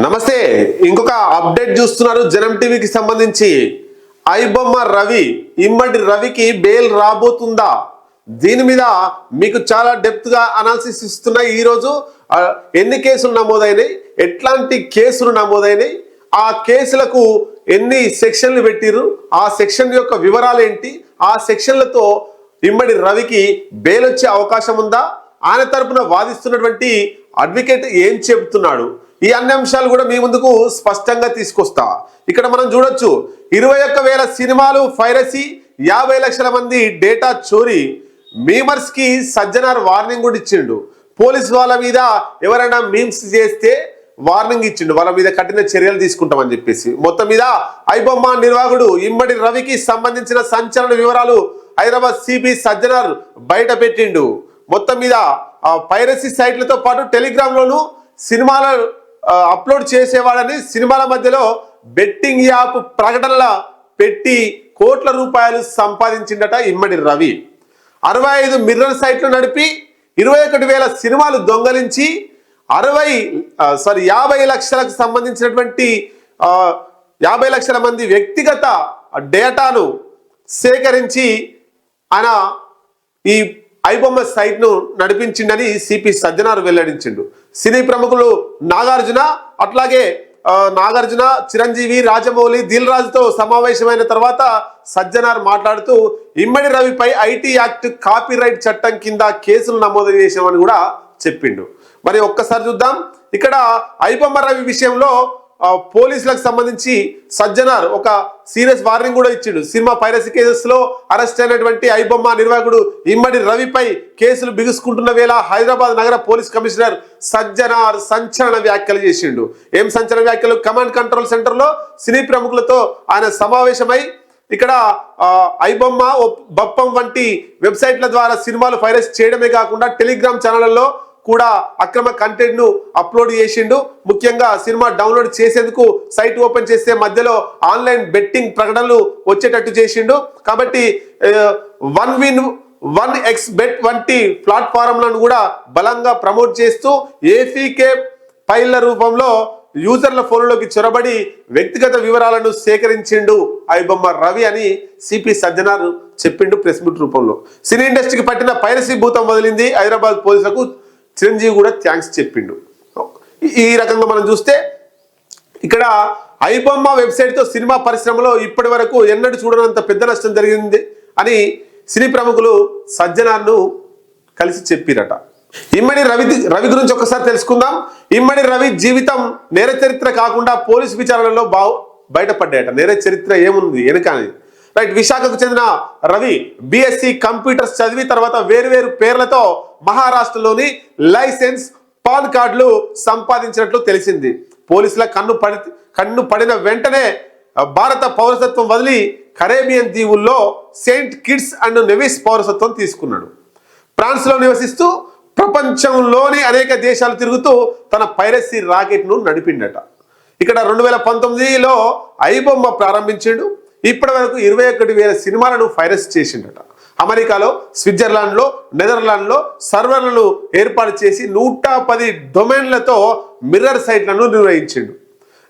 నమస్తే ఇంకొక అప్డేట్ చూస్తున్నారు జనం టీవీకి సంబంధించి. ఐబొమ్మ రవి ఇమ్మడి రవికి బెయిల్ రాబోతుందా? దీని మీద మీకు చాలా డెప్త్గా అనాలిసిస్ ఇస్తున్న ఈరోజు ఎన్ని కేసులు నమోదైనాయి? ఎట్లాంటి కేసులు నమోదైనాయి? ఆ కేసులకు ఎన్ని సెక్షన్లు పెట్టిర్రు? ఆ సెక్షన్ యొక్క వివరాలు ఏంటి ఆ సెక్షన్లతో ఇమ్మడి రవికి బెయిల్ వచ్చే అవకాశం ఉందా? ఆయన తరపున వాదిస్తున్నటువంటి అడ్వకేట్ ఏం చెబుతున్నాడు? ఈ అన్ని అంశాలు కూడా మీ ముందుకు స్పష్టంగా తీసుకొస్తా. ఇక్కడ మనం చూడొచ్చు ఇరవై ఒక్క వేల సినిమాలు ఫైరసీ యాభై లక్షల మంది డేటా చోరీ. మీమర్స్కి సజ్జనార్ వార్నింగ్ కూడా ఇచ్చిండు. పోలీస్ వాళ్ళ మీద ఎవరైనా మీమ్స్ చేస్తే వార్నింగ్ ఇచ్చిండు. వాళ్ళ మీద కఠిన చర్యలు తీసుకుంటామని చెప్పేసి. మొత్తం మీద ఐబొమ్మ నిర్వాహకుడు ఇమ్మడి రవికి సంబంధించిన సంచలన వివరాలు హైదరాబాద్ సిబి సజ్జనార్ బయట పెట్టిండు. మొత్తం మీద పైరసీ సైట్లతో పాటు టెలిగ్రామ్ లోను సినిమాల అప్లోడ్ చేసేవాడని సినిమాల మధ్యలో బెట్టింగ్ యాప్ ప్రకటనల పెట్టి కోట్ల రూపాయలు సంపాదించిండట ఇమ్మడి రవి. అరవై ఐదు మిర్రర్ సైట్లు నడిపి ఇరవై ఒకటి వేల సినిమాలు దొంగలించి అరవై సారీ యాభై లక్షలకు సంబంధించినటువంటి యాభై లక్షల మంది వ్యక్తిగత డేటాను సేకరించి ఆయన ఈ ఐబొమ్మ సైట్ను నడిపించిండని సిపి సజ్జనారు వెల్లడించిండు. సినీ ప్రముఖులు నాగార్జున అట్లాగే నాగార్జున చిరంజీవి రాజమౌళి దిల్ రాజుతో సమావేశమైన తర్వాత సజ్జనార్ మాట్లాడుతూ ఇమ్మడి రవిపై ఐటీ యాక్ట్ కాపీరైట్ చట్టం కింద కేసులు నమోదు చేశామని కూడా చెప్పిండు. మరి ఒక్కసారి చూద్దాం. ఇక్కడ ఐబొమ్మ రవి విషయంలో పోలీసులకు సంబంధించి సజ్జనార్ ఒక సీరియస్ వార్నింగ్ కూడా ఇచ్చిండు. సినిమా పైరసీ కేసెస్లో అరెస్ట్ అయినటువంటి ఐబొమ్మ నిర్వాహకుడు ఇమ్మడి రవిపై కేసులు బిగుసుకుంటున్న వేళ హైదరాబాద్ నగర పోలీస్ కమిషనర్ సజ్జనార్ సంచలన వ్యాఖ్యలు చేసిండు. ఏం సంచలన వ్యాఖ్యలు? కమాండ్ కంట్రోల్ సెంటర్లో సినీ ప్రముఖులతో ఆయన సమావేశమై ఇక్కడ ఐబొమ్మ బప్పం వంటి వెబ్సైట్ల ద్వారా సినిమాలు ఫైరస్ చేయడమే కాకుండా టెలిగ్రామ్ ఛానళ్ళలో కూడా అక్రమ కంటెంట్ను అప్లోడ్ చేసిండు. ముఖ్యంగా సినిమా డౌన్లోడ్ చేసేందుకు సైట్ ఓపెన్ చేస్తే మధ్యలో ఆన్లైన్ బెట్టింగ్ ప్రకటనలు వచ్చేటట్టు చేసిండు. కాబట్టి one win one x bet వంటి ప్లాట్ఫారంలను కూడా బలంగా ప్రమోట్ చేస్తూ ఏఫీకే ఫైళ్ళ రూపంలో యూజర్ల ఫోన్లోకి చొరబడి వ్యక్తిగత వివరాలను సేకరించిండు ఐబొమ్మ రవి అని సిపి సజ్జనారు చెప్పిండు ప్రెస్ మీట్ రూపంలో. సినీ ఇండస్ట్రీకి పట్టిన పైరసీ భూతం వదిలింది హైదరాబాద్ పోలీసులకు. చిరంజీవి కూడా థ్యాంక్స్ చెప్పిండు. ఈ- రకంగా మనం చూస్తే ఇక్కడ ఐబొమ్మ వెబ్సైట్తో సినిమా పరిశ్రమలో ఇప్పటి వరకు ఎన్నడూ చూడనంత పెద్ద నష్టం జరిగింది అని సినీ ప్రముఖులు సజ్జనార్ను కలిసి చెప్పిరట. ఇమ్మడి రవి రవి గురించి ఒకసారి తెలుసుకుందాం. ఇమ్మడి రవి జీవితం నేర చరిత్ర కాకుండా పోలీసు విచారణలో బా బయటపడ్డాయట. నేర చరిత్ర ఏముంది? వెనక అని రైట్ విశాఖకు చెందిన రవి బిఎస్సి కంప్యూటర్స్ చదివి తర్వాత వేరువేరు పేర్లతో మహారాష్ట్రలోని లైసెన్స్ పాన్ కార్డులు సంపాదించినట్లు తెలిసింది. పోలీసుల కన్ను పడి కన్ను పడిన వెంటనే భారత పౌరసత్వం వదిలి కరేబియన్ దీవుల్లో సెయింట్ కిడ్స్ అండ్ నెవిస్ పౌరసత్వం తీసుకున్నాడు. ఫ్రాన్స్లో నివసిస్తూ ప్రపంచంలోని అనేక దేశాలు తిరుగుతూ తన పైరసీ రాకెట్ను నడిపిండట. ఇక్కడ రెండు వేల పంతొమ్మిదిలో ఐబొమ్మ ప్రారంభించాడు. ఇప్పటి వరకు ఇరవై ఒకటి వేల సినిమాలను ఫైరస్ చేసిండట. అమెరికాలో స్విట్జర్లాండ్లో నెదర్లాండ్లో సర్వర్లను ఏర్పాటు చేసి నూట పది డొమైన్లతో మిర్రర్ సైట్లను నిర్వహించిండు.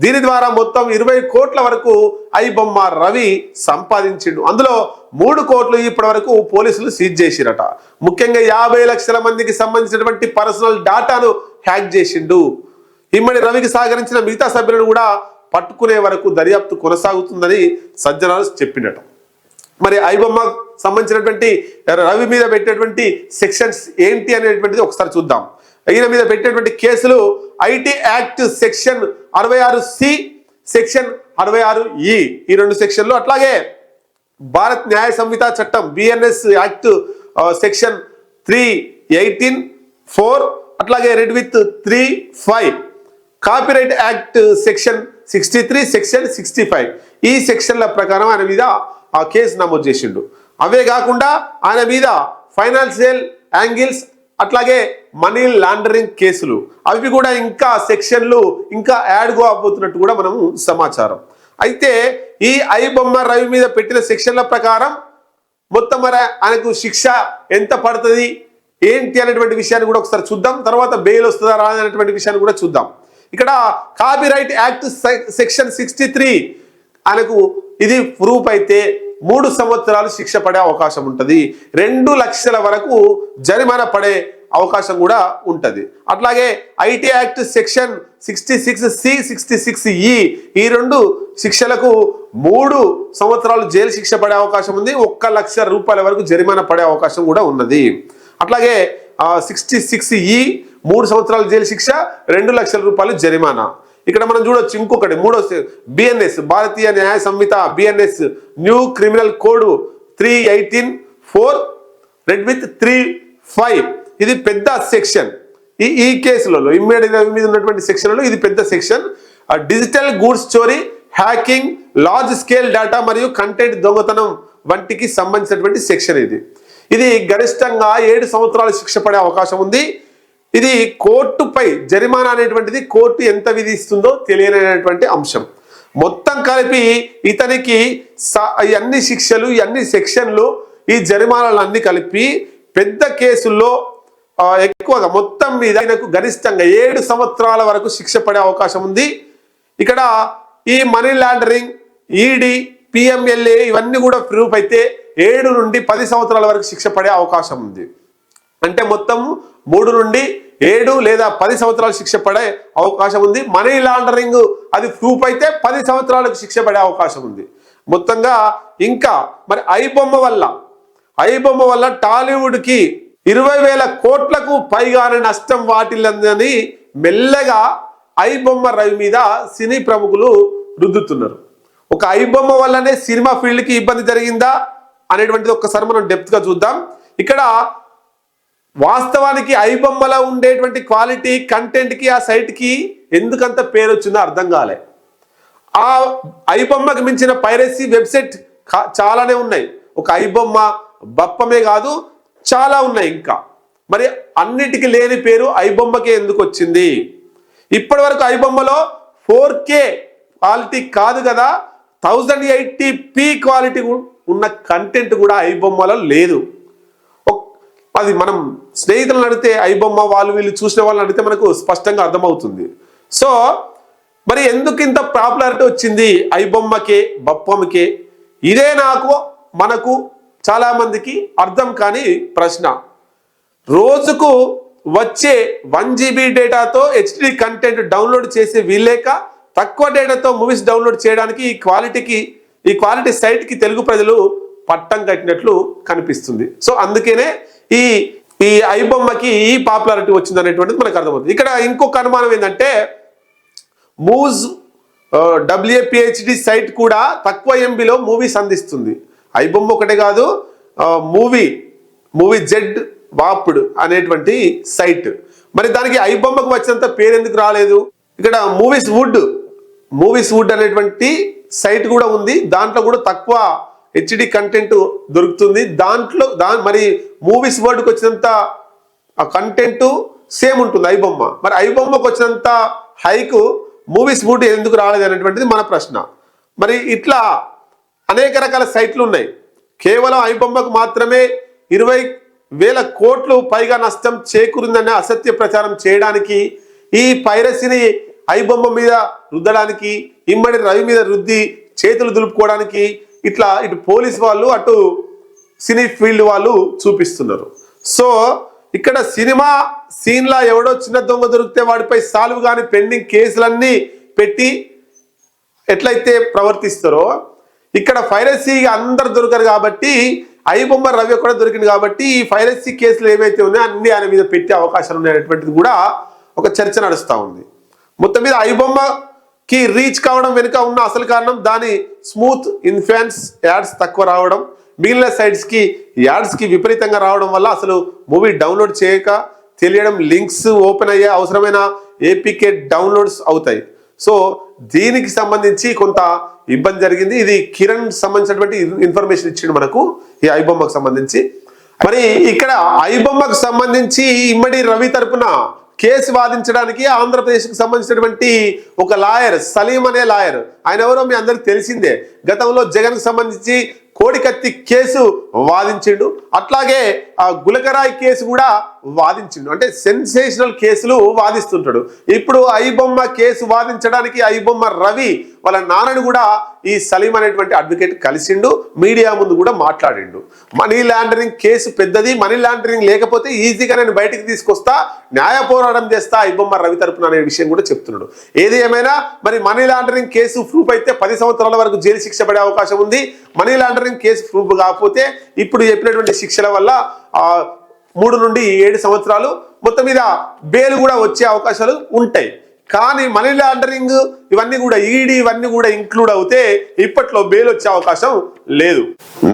దీని ద్వారా మొత్తం ఇరవై కోట్ల వరకు ఐబొమ్మ రవి సంపాదించిండు. అందులో మూడు కోట్లు ఇప్పటి వరకు పోలీసులు సీజ్ చేసిరట. ముఖ్యంగా యాభై లక్షల మందికి సంబంధించినటువంటి పర్సనల్ డాటాను హ్యాక్ చేసిండు. ఇమ్మడి రవికి సహకరించిన మిగతా సభ్యులను కూడా పట్టుకునే వరకు దర్యాప్తు కొనసాగుతుందని సజ్జనాలు చెప్పినట మరి ఐబొమ్మ సంబంధించినటువంటి రవి మీద పెట్టినటువంటి సెక్షన్స్ ఏంటి అనేటువంటిది ఒకసారి చూద్దాం. ఈయన మీద పెట్టినటువంటి కేసులు ఐటీ యాక్ట్ సెక్షన్ అరవై ఆరు సి సెక్షన్ అరవై ఆరు ఈ ఈ రెండు సెక్షన్లు. అట్లాగే భారత్ న్యాయ సంహిత చట్టం BNS act section three eighteen four అట్లాగే read with three five. Copyright act section sixty three section sixty five. ఈ సెక్షన్ల ప్రకారం ఆయన మీద ఆ కేసు నమోదు చేసిండు. అవే కాకుండా ఆయన మీద ఫైనాన్షియల్ యాంగిల్స్ అట్లాగే మనీ లాండరింగ్ కేసులు. అవి కూడా ఇంకా సెక్షన్లు ఇంకా యాడ్ కాబోతున్నట్టు కూడా మనము సమాచారం. అయితే ఈ ఐబొమ్మ రవి మీద పెట్టిన సెక్షన్ల ప్రకారం మొత్తం మరి ఆయనకు శిక్ష ఎంత పడుతుంది? ఏంటి అనేటువంటి విషయాన్ని కూడా ఒకసారి చూద్దాం. తర్వాత బెయిల్ వస్తుందా రాదా అనేటువంటి విషయాన్ని కూడా చూద్దాం. ఇక్కడ copyright act section sixty three ఆయనకు ఇది ప్రూఫ్ అయితే మూడు సంవత్సరాలు శిక్ష పడే అవకాశం ఉంటుంది. రెండు లక్షల వరకు జరిమానా పడే అవకాశం కూడా ఉంటుంది. అట్లాగే IT act section sixty six C sixty six ఈ ఈ రెండు శిక్షలకు మూడు సంవత్సరాలు జైలు శిక్ష పడే అవకాశం ఉంది. ఒక్క లక్ష రూపాయల వరకు జరిమానా పడే అవకాశం కూడా ఉన్నది. అట్లాగే సిక్స్టీ సిక్స్ ఈ మూడు సంవత్సరాల జైలు శిక్ష రెండు లక్షల రూపాయలు జరిమానా. ఇక్కడ మనం చూడొచ్చు ఇంకొకటి మూడో BNS Bharatiya Nyaya Sanhita BNS new criminal code three eighteen four read with three five ఇది పెద్ద సెక్షన్. ఈ ఈ కేసులలో ఇమ్మీడియట్ మీద ఉన్నటువంటి సెక్షన్లో ఇది పెద్ద సెక్షన్. డిజిటల్ గూడ్స్ చోరీ హ్యాకింగ్ లార్జ్ స్కేల్ డేటా మరియు కంటెంట్ దొంగతనం వంటికి సంబంధించినటువంటి సెక్షన్ ఇది. ఇది గరిష్టంగా ఏడు సంవత్సరాల శిక్ష పడే అవకాశం ఉంది. ఇది కోర్టుపై జరిమానా అనేటువంటిది కోర్టు ఎంత విధిస్తుందో తెలియనటువంటి అంశం. మొత్తం కలిపి ఇతనికి అన్ని శిక్షలు అన్ని సెక్షన్లు ఈ జరిమానాలన్నీ కలిపి పెద్ద కేసుల్లో ఎక్కువగా మొత్తం మీద ఆయనకు గరిష్టంగా ఏడు సంవత్సరాల వరకు శిక్ష పడే అవకాశం ఉంది. ఇక్కడ ఈ మనీ లాండరింగ్ ఈడీ పిఎంఎల్ఏ ఇవన్నీ కూడా ప్రూఫ్ అయితే ఏడు నుండి పది సంవత్సరాల వరకు శిక్ష పడే అవకాశం ఉంది. అంటే మొత్తం మూడు నుండి ఏడు లేదా పది సంవత్సరాలు శిక్ష పడే అవకాశం ఉంది. మనీ లాండరింగ్ అది ప్రూఫ్ అయితే పది సంవత్సరాలకు శిక్ష పడే అవకాశం ఉంది. మొత్తంగా ఇంకా మరి ఐబొమ్మ వల్ల ఐబొమ్మ వల్ల టాలీవుడ్కి ఇరవై వేల కోట్లకు పైగానే నష్టం వాటిల్లందని మెల్లగా ఐబొమ్మ రవి మీద సినీ ప్రముఖులు రుద్దుతున్నారు. ఒక ఐబొమ్మ వల్లనే సినిమా ఫీల్డ్కి ఇబ్బంది జరిగిందా అనేటువంటిది ఒక్కసారి మనం డెప్త్గా చూద్దాం. ఇక్కడ వాస్తవానికి ఐబొమ్మలో ఉండేటువంటి క్వాలిటీ కంటెంట్కి ఆ సైట్కి ఎందుకంత పేరు వచ్చిందో అర్థం కాలే. ఆ ఐబొమ్మకి మించిన పైరసీ వెబ్సైట్ చాలానే ఉన్నాయి. ఒక ఐబొమ్మ బప్పమే కాదు చాలా ఉన్నాయి ఇంకా. మరి అన్నిటికీ లేని పేరు ఐబొమ్మకే ఎందుకు వచ్చింది? ఇప్పటి వరకు ఐబొమ్మలో ఫోర్ కే క్వాలిటీ కాదు కదా థౌజండ్ ఎయిటీ పీ క్వాలిటీ ఉన్న కంటెంట్ కూడా ఐబొమ్మలో లేదు. అది మనం స్నేహితులను అడిగితే ఐబొమ్మ వాళ్ళు వీళ్ళు చూసిన వాళ్ళని అడిగితే మనకు స్పష్టంగా అర్థమవుతుంది. సో మరి ఎందుకు ఇంత పాపులారిటీ వచ్చింది ఐబొమ్మకే బప్పమ్మకే? ఇదే నాకు మనకు చాలామందికి అర్థం కాని ప్రశ్న. రోజుకు వచ్చే వన్ జీబీ డేటాతో హెచ్డి కంటెంట్ డౌన్లోడ్ చేసే వీల్లేక తక్కువ డేటాతో మూవీస్ డౌన్లోడ్ చేయడానికి ఈ క్వాలిటీకి ఈ క్వాలిటీ సైట్కి తెలుగు ప్రజలు పట్టం కట్టినట్లు కనిపిస్తుంది. సో అందుకనే ఈ ఈ ఐబొమ్మకి ఈ పాపులారిటీ వచ్చింది అనేటువంటిది మనకు అర్థమవుతుంది. ఇక్కడ ఇంకొక అనుమానం ఏంటంటే మూజ్ డబ్ల్యూఏపిహెచ్డి సైట్ కూడా తక్కువ ఎంబీలో మూవీస్ అందిస్తుంది ఐబొమ్మ ఒకటే కాదు మూవీ మూవీ జెడ్ వాప్డ్ అనేటువంటి సైట్. మరి దానికి ఐబొమ్మకు వచ్చినంత పేరు ఎందుకు రాలేదు? ఇక్కడ మూవీస్ వుడ్ మూవీస్ వుడ్ అనేటువంటి సైట్ కూడా ఉంది. దాంట్లో కూడా తక్కువ హెచ్డి కంటెంట్ దొరుకుతుంది. దాంట్లో దా మరి మూవీస్ వరల్డ్కి వచ్చినంత ఆ కంటెంట్ సేమ్ ఉంటుంది ఐబొమ్మ మరి ఐబొమ్మకు వచ్చినంత హైకు మూవీస్ బూట్ ఎందుకు రాలేదు అనేటువంటిది మన ప్రశ్న. మరి ఇట్లా అనేక రకాల సైట్లు ఉన్నాయి. కేవలం ఐబొమ్మకు మాత్రమే ఇరవై వేల కోట్లు పైగా నష్టం చేకూరిందనే అసత్య ప్రచారం చేయడానికి ఈ పైరసీని ఐబొమ్మ మీద రుద్దడానికి ఇమ్మడి రవి మీద రుద్ది చేతులు దులుపుకోవడానికి ఇట్లా ఇటు పోలీస్ వాళ్ళు అటు సినీ ఫీల్డ్ వాళ్ళు చూపిస్తున్నారు. సో ఇక్కడ సినిమా సీన్లా ఎవడో చిన్న దొంగ దొరికితే వాడిపై సాల్వ్ కాని పెండింగ్ కేసులన్నీ పెట్టి ఎట్లయితే ప్రవర్తిస్తారో ఇక్కడ ఫైరసీ అందరు దొరకరు కాబట్టి ఐబొమ్మ రవి కూడా దొరికింది కాబట్టి ఈ ఫైరసీ కేసులు ఏవైతే ఉన్నాయో అన్ని ఆయన మీద పెట్టే అవకాశాలు ఉన్నాయనేటువంటిది కూడా ఒక చర్చ నడుస్తూ ఉంది. మొత్తం మీద కి రీచ్ కావడం వెనుక ఉన్న అసలు కారణం దాని స్మూత్ ఇన్ఫ్లుయెన్స్ యాడ్స్ తక్కువ రావడం. మిగిలిన సైట్స్కి యాడ్స్కి విపరీతంగా రావడం వల్ల అసలు మూవీ డౌన్లోడ్ చేయక తెలియడం లింక్స్ ఓపెన్ అయ్యే అవసరమైన ఏపీకే డౌన్లోడ్స్ అవుతాయి. సో దీనికి సంబంధించి కొంత ఇబ్బంది జరిగింది. ఇది కిరణ్ సంబంధించినటువంటి ఇన్ఫర్మేషన్ ఇచ్చిండు మనకు ఈ ఐబొమ్మకు సంబంధించి. మరి ఇక్కడ ఐబొమ్మకు సంబంధించి ఇమ్మడి రవి తరపున కేసు వాదించడానికి ఆంధ్రప్రదేశ్కి సంబంధించినటువంటి ఒక లాయర్ సలీం అనే లాయర్. ఆయన ఎవరో మీ అందరికి తెలిసిందే. గతంలో జగన్కి సంబంధించి కోడికత్తి కేసు వాదించిండు. అట్లాగే ఆ గులకరాయ్ కేసు కూడా వాదించిండు. అంటే సెన్సేషనల్ కేసులు వాదిస్తుంటాడు. ఇప్పుడు ఐబొమ్మ కేసు వాదించడానికి ఐబొమ్మ రవి వాళ్ళ నాన్నని కూడా ఈ సలీం అనేటువంటి అడ్వకేట్ కలిసిండు. మీడియా ముందు కూడా మాట్లాడిండు. మనీ లాండరింగ్ కేసు పెద్దది మనీ లాండరింగ్ లేకపోతే ఈజీగా నేను బయటికి తీసుకొస్తా న్యాయ పోరాటం చేస్తా ఐబొమ్మ రవి తరపున అనే విషయం కూడా చెప్తున్నాడు. ఏది ఏమైనా మరి మనీ లాండరింగ్ కేసు ప్రూఫ్ అయితే పది సంవత్సరాల వరకు జైలు శిక్ష పడే అవకాశం ఉంది. మనీ లాండరింగ్ కేసు ప్రూఫ్ కాకపోతే ఇప్పుడు చెప్పినటువంటి శిక్షల వల్ల ఆ, మూడు నుండి ఏడు సంవత్సరాలు మొత్తం మీద బెయిల్ కూడా వచ్చే అవకాశాలు ఉంటాయి. కానీ మనీ లాండరింగ్ ఇవన్నీ కూడా ఈడీ ఇవన్నీ కూడా ఇంక్లూడ్ అవుతే ఇప్పట్లో బెయిల్ వచ్చే అవకాశం లేదు.